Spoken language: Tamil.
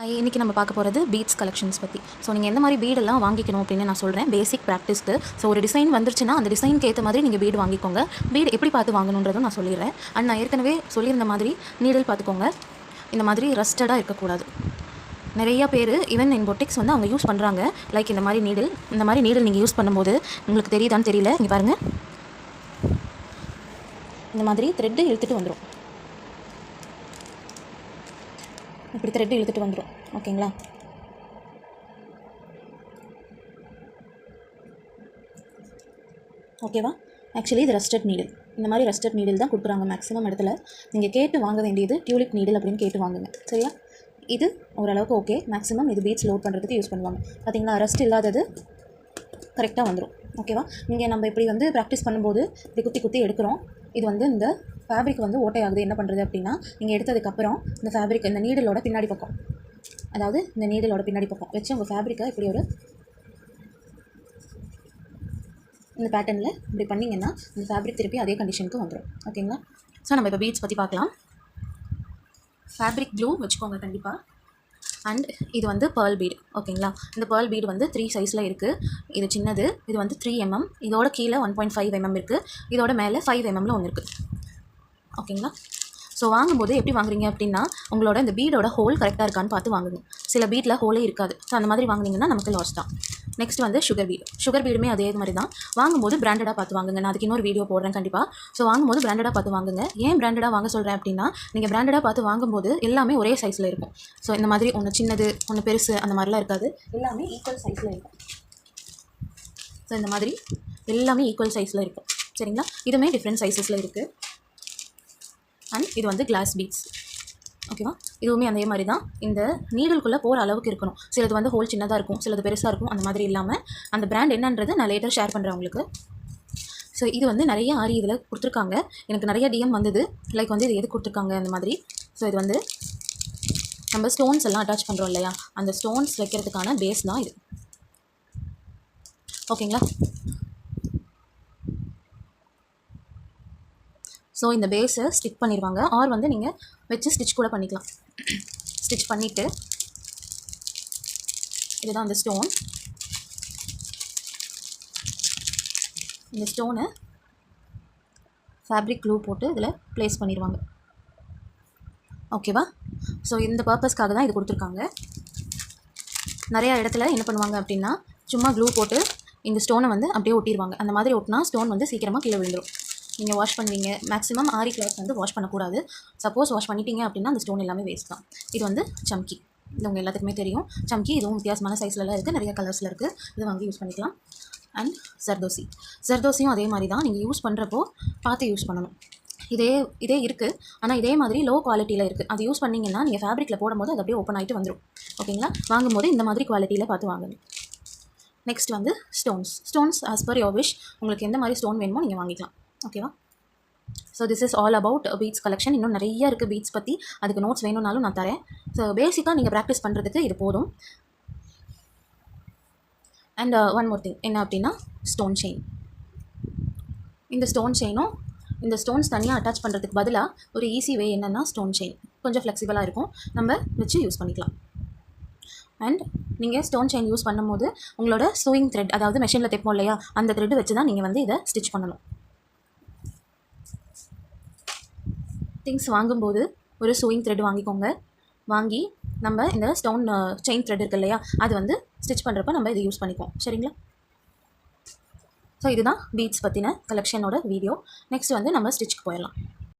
இன்றைக்கி நம்ம பார்க்க போகிறது பீட்ஸ் கலெக்ஷன்ஸ் பற்றி ஸோ நீங்கள் எந்த மாதிரி பீடெல்லாம் வாங்கிக்கணும் அப்படின்னு நான் சொல்கிறேன் பேசிக் ப்ராக்டிஸ்க்கு ஸோ ஒரு டிசைன் வந்துருச்சுன்னா அந்த டிசைனுக்கு ஏற்ற மாதிரி நீங்கள் பீடு வாங்கிக்கோங்க. பீடு எப்படி பார்த்து வாங்கணுன்றதும் நான் சொல்லிடுறேன். அண்ட் நான் ஏற்கனவே சொல்லியிருந்த மாதிரி நீடில் பார்த்துக்கோங்க. இந்த மாதிரி ரஸ்டடாக இருக்கக்கூடாது. நிறைய பேர் ஈவன் இன் பொட்டிக்ஸ் வந்து அவங்க யூஸ் பண்ணுறாங்க லைக் இந்த மாதிரி நீடில் இந்த மாதிரி நீடில் நீங்கள் யூஸ் பண்ணும்போது உங்களுக்கு தெரியுதான்னு தெரியல. இங்கே பாருங்கள் இந்த மாதிரி த்ரெட்டு இழுத்துட்டு வந்துடும் இப்படி த்ரெட் இழுத்துட்டு வந்துடும் ஓகேங்களா? ஓகேவா? ஆக்சுவலி இது ரஸ்டட் நீடில் இந்த மாதிரி ரஸ்டட் நீடில் தான் கொடுக்குறாங்க மேக்ஸிமம் இடத்துல. நீங்கள் கேட்டு வாங்க வேண்டியது டியூலிப் நீடில் அப்படின்னு கேட்டு வாங்குங்க. சரியா? இது ஓரளவுக்கு ஓகே மேக்ஸிமம் இது பீட்ஸ் லோட் பண்ணுறதுக்கு யூஸ் பண்ணுவாங்க. பார்த்தீங்களா ரஸ்ட் இல்லாதது கரெக்டாக வந்துடும் ஓகேவா? நீங்கள் நம்ம இப்படி வந்து ப்ராக்டிஸ் பண்ணும்போது இப்படி குத்தி குத்தி எடுக்கிறோம். இது வந்து இந்த ஃபேப்ரிக் வந்து ஓட்டையாகுது. என்ன பண்ணுறது அப்படின்னா நீங்கள் எடுத்ததுக்கப்புறம் இந்த ஃபேப்ரிக் இந்த நீடலோட பின்னாடி பக்கம் அதாவது இந்த நீடலோட பின்னாடி பக்கம் வச்சு உங்கள் ஃபேப்ரிக்கை இப்படி ஒரு இந்த பேட்டர்னில் இப்படி பண்ணிங்கன்னா இந்த ஃபேப்ரிக் திருப்பி அதே கண்டிஷனுக்கு வந்துடும் ஓகேங்களா ஸோ நம்ம இப்போ பீட்ஸ் பற்றி பார்க்கலாம். ஃபேப்ரிக் ப்ளூ வச்சுக்கோங்க கண்டிப்பாக அண்ட் இது வந்து பேர்ல் பீடு ஓகேங்களா இந்த பேர்ல் பீடு வந்து த்ரீ சைஸில் இருக்குது இது சின்னது இது வந்து த்ரீ எம்எம் இதோட கீழே ஒன் பாயிண்ட் ஃபைவ் எம்எம் இருக்குது இதோட மேலே ஃபைவ் எம்எம்மில் ஒன்று இருக்குது ஓகேங்களா? ஸோ வாங்கும்போது எப்படி வாங்குறீங்க அப்படின்னா உங்களோட இந்த பீடோட ஹோல் கரெக்டாக இருக்கான்னு பார்த்து வாங்குங்க. சில பீட்டில் ஹோலே இருக்காது. ஸோ அந்த மாதிரி வாங்குனீங்கன்னா நமக்கு லாஸ் தான். நெக்ஸ்ட் வந்து சுகர் பீடு. சுகர் பீடுமே அதே மாதிரி தான். வாங்கும்போது பிராண்டடாக பார்த்து வாங்குங்க. நான் அதுக்கு இன்னொரு வீடியோ போடுறேன் கண்டிப்பாக ஸோ வாங்கும்போது பிராண்டடாக பார்த்து வாங்குங்க. ஏன் பிராண்டடாக வாங்க சொல்கிறேன் அப்படின்னா நீங்கள் பிராண்டடாக பார்த்து வாங்கும்போது எல்லாமே ஒரே சைஸில் இருக்கும். ஸோ இந்த மாதிரி ஒன்று சின்னது ஒன்று பெருசு அந்த மாதிரிலாம் இருக்காது. எல்லாமே ஈக்குவல் சைஸில் இருக்கும். ஸோ இந்த மாதிரி எல்லாமே ஈக்குவல் சைஸில் இருக்கும். சரிங்களா? இதுவுமே டிஃப்ரெண்ட் சைஸஸில் இருக்குது அண்ட் இது வந்து கிளாஸ் பீட்ஸ் ஓகேவா இதுவுமே அதே மாதிரி தான் இந்த நீடலுக்குள்ளே போகிற அளவுக்கு இருக்கணும். சிலது வந்து ஹோல் சின்னதாக இருக்கும். சிலது பெருசாக இருக்கும். அந்த மாதிரி இல்லாமல் அந்த பிராண்ட் என்னன்றது நான் லேட்டர் ஷேர் பண்ணுறேன் உங்களுக்கு. ஸோ இது வந்து நிறைய ஆரி இதில் கொடுத்துருக்காங்க. எனக்கு நிறைய டிஎம் வந்தது. லைக் வந்து இது எது கொடுத்துருக்காங்க? அந்த மாதிரி. ஸோ இது வந்து நம்ம ஸ்டோன்ஸ் எல்லாம் அட்டாச் பண்ணுறோம் இல்லையா? அந்த ஸ்டோன்ஸ் வைக்கிறதுக்கான பேஸ் தான் இது. ஓகேங்களா ஸோ இந்த பேஸை ஸ்டிச் பண்ணிடுவாங்க ஆர் வந்து நீங்கள் வச்சு ஸ்டிச் கூட பண்ணிக்கலாம். ஸ்டிச் பண்ணிவிட்டு இதுதான் அந்த ஸ்டோன் இந்த ஸ்டோனை ஃபேப்ரிக் க்ளூ போட்டு இதில் ப்ளேஸ் பண்ணிடுவாங்க ஓகேவா ஸோ இந்த பர்பஸ்க்காக தான் இது கொடுத்துருக்காங்க. நிறையா இடத்துல என்ன பண்ணுவாங்க அப்படின்னா சும்மா க்ளூ போட்டு இந்த ஸ்டோனை வந்து அப்படியே ஒட்டிடுவாங்க அந்த மாதிரி ஒட்டினா ஸ்டோன் வந்து சீக்கிரமாக கீழே விழுந்துடும் நீங்கள் வாஷ் பண்ணுவீங்க. மேக்ஸிமம் ஆரி கிளாத் வந்து வாஷ் பண்ணக்கூடாது. சப்போஸ் வாஷ் பண்ணிட்டீங்க அப்படின்னா அந்த ஸ்டோன் எல்லாமே வேஸ்ட் தான். இது வந்து சம்கி இது உங்கள் எல்லாத்துக்குமே தெரியும். சம்கி இதுவும் வித்தியாசமான சைஸ்லலாம் இருக்குது நிறைய கலர்ஸில் இருக்குது இது வாங்கி யூஸ் பண்ணிக்கலாம். அண்ட் ஜர்தோசி ஜர்தோசியும் அதே மாதிரி தான். நீங்கள் யூஸ் பண்ணுறப்போ பார்த்து யூஸ் பண்ணணும். இதே இதே இருக்குது ஆனால் இதே மாதிரி லோ குவாலிட்டியில் இருக்குது அது யூஸ் பண்ணிங்கன்னா நீங்கள் ஃபேப்ரிக்கில் போடும்போது அது அப்படியே ஓப்பன் ஆகிட்டு வந்துடும் ஓகேங்களா? வாங்கும்போது இந்த மாதிரி குவாலிட்டியில் பார்த்து வாங்கணும். நெக்ஸ்ட் வந்து stones stones as per your wish உங்களுக்கு எந்த மாதிரி ஸ்டோன் வேணுமோ நீங்கள் வாங்கிக்கலாம். ஓகேவா so this is all about beads collection இன்னும் நிறைய இருக்குது பீட்ஸ் பற்றி அதுக்கு நோட்ஸ் வேணும்னாலும் நான் தரேன். ஸோ பேசிக்காக நீங்கள் ப்ராக்டிஸ் பண்ணுறதுக்கு இது போதும். அண்ட் ஒன் மோர் திங் என்ன அப்படின்னா ஸ்டோன் செயின் இந்த ஸ்டோன் செயினும் இந்த ஸ்டோன்ஸ் தனியாக அட்டாச் பண்ணுறதுக்கு பதிலாக ஒரு ஈஸி வே என்னென்னா ஸ்டோன் செயின் கொஞ்சம் ஃப்ளெக்சிபிளாக இருக்கும். நம்ம வச்சு யூஸ் பண்ணிக்கலாம். அண்ட் நீங்கள் ஸ்டோன் செயின் யூஸ் பண்ணும்போது உங்களோட சூயிங் த்ரெட் அதாவது மெஷினில் தைப்போம் இல்லையா? அந்த த்ரெட் வச்சு தான் நீங்கள் வந்து இதை ஸ்டிச் பண்ணணும். திங்ஸ் வாங்கும்போது ஒரு சூயிங் த்ரெட் வாங்கிக்கோங்க. வாங்கி நம்ம இந்த ஸ்டோன் செயின் த்ரெட் இருக்கு இல்லையா அது வந்து ஸ்டிச் பண்ணுறப்ப நம்ம இதை யூஸ் பண்ணிக்குவோம். சரிங்களா? ஸோ இதுதான் பீட்ஸ் பற்றின கலெக்ஷனோட வீடியோ நெக்ஸ்ட் வந்து நம்ம ஸ்டிச்சுக்கு போயிடலாம்.